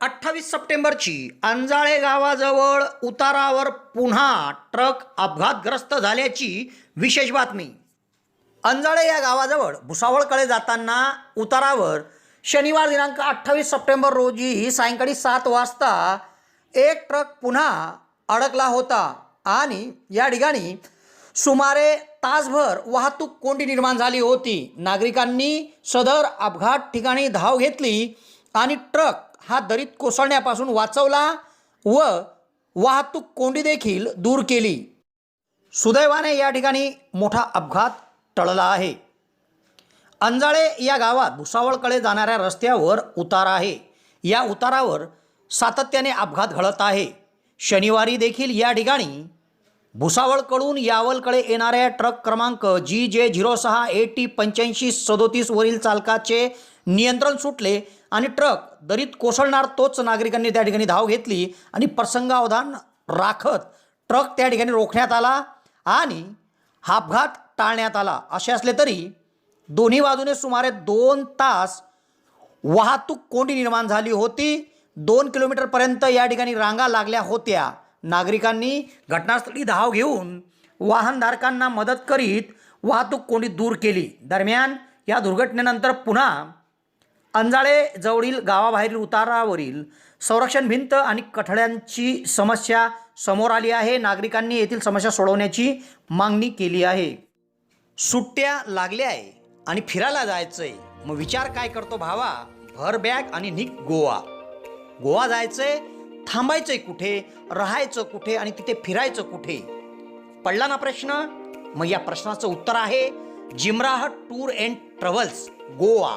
अठ्ठावीस सप्टेंबरची अंजाळे गावाजवळ उतारावर पुन्हा ट्रक अपघातग्रस्त झाल्याची विशेष बातमी. अंजाळे या गावाजवळ भुसावळकडे जाताना उतारावर शनिवार दिनांक अठ्ठावीस सप्टेंबर रोजी सायंकाळी सात वाजता एक ट्रक पुन्हा अडकला होता आणि या ठिकाणी सुमारे तासभर वाहतूक कोंडी निर्माण झाली होती. नागरिकांनी सदर अपघात ठिकाणी धाव घेतली आणि ट्रक हा दरीत कोसळण्यापासून वाचवला व वाहतूक कोंडी देखील दूर केली. सुदैवाने या ठिकाणी मोठा अपघात टळला आहे. अंजाळे या गावात भुसावळकडे जाणाऱ्या रस्त्यावर उतार आहे. या उतारावर सातत्याने अपघात घडत आहे. शनिवारी देखील या ठिकाणी भुसावळकडून यावलकडे येणाऱ्या ट्रक क्रमांक जी जे झिरो सहा ए टी पंच्याऐंशी सदोतीसवरील चालकाचे नियंत्रण सुटले आणि ट्रक दरीत कोसळणार तोच नागरिकांनी त्या ठिकाणी धाव घेतली आणि प्रसंगावधान राखत ट्रक त्या ठिकाणी रोखण्यात आला आणि हा अपघात टाळण्यात आला. असे असले तरी दोन्ही बाजूने सुमारे दोन तास वाहतूक कोंडी निर्माण झाली होती. दोन किलोमीटरपर्यंत या ठिकाणी रांगा लागल्या होत्या. नागरिकांनी घटनास्थळी धाव घेऊन वाहनधारकांना मदत करीत वाहतूक कोंडी दूर केली. दरम्यान या दुर्घटनेनंतर पुन्हा अंजाळे जवळील गावाबाहेरील उतारावरील संरक्षण भिंत आणि कठड्यांची समस्या समोर आली आहे. नागरिकांनी येथील समस्या सोडवण्याची मागणी केली आहे. सुट्ट्या लागल्या आहे आणि फिरायला जायचंय. मग विचार काय करतो भावा? भर बॅग आणि निक गोवा. गोवा जायचंय थांबायचंय कुठे? राहायचं कुठे आणि तिथे फिरायचं कुठे? पडला ना प्रश्न? मग या प्रश्नाचं उत्तर आहे जिमराह tour and travels Goa.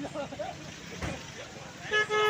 Thank you.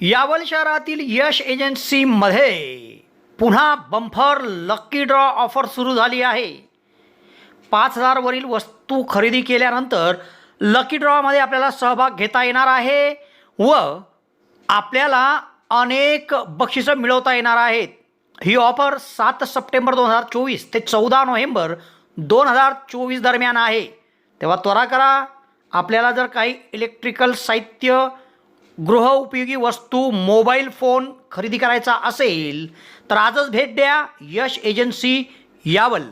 Yawal शहरातील यश एजन्सीमध्ये पुन्हा बंफर लक्की ड्रॉ ऑफर सुरू झाली आहे. पाच हजारवरील वस्तू खरेदी केल्यानंतर लकी ड्रॉमध्ये आपल्याला सहभाग घेता येणार आहे व आपल्याला अनेक बक्षिसं मिळवता येणार आहेत. ही ऑफर सात सप्टेंबर दोन हजार चोवीस ते चौदा नोव्हेंबर दोन हजार चोवीस दरम्यान आहे. तेव्हा त्वरा करा आपल्याला जर काही इलेक्ट्रिकल साहित्य गृहउपयोगी वस्तू मोबाईल फोन खरेदी करायचा असेल तर आजच भेट द्या यश एजन्सी यावल.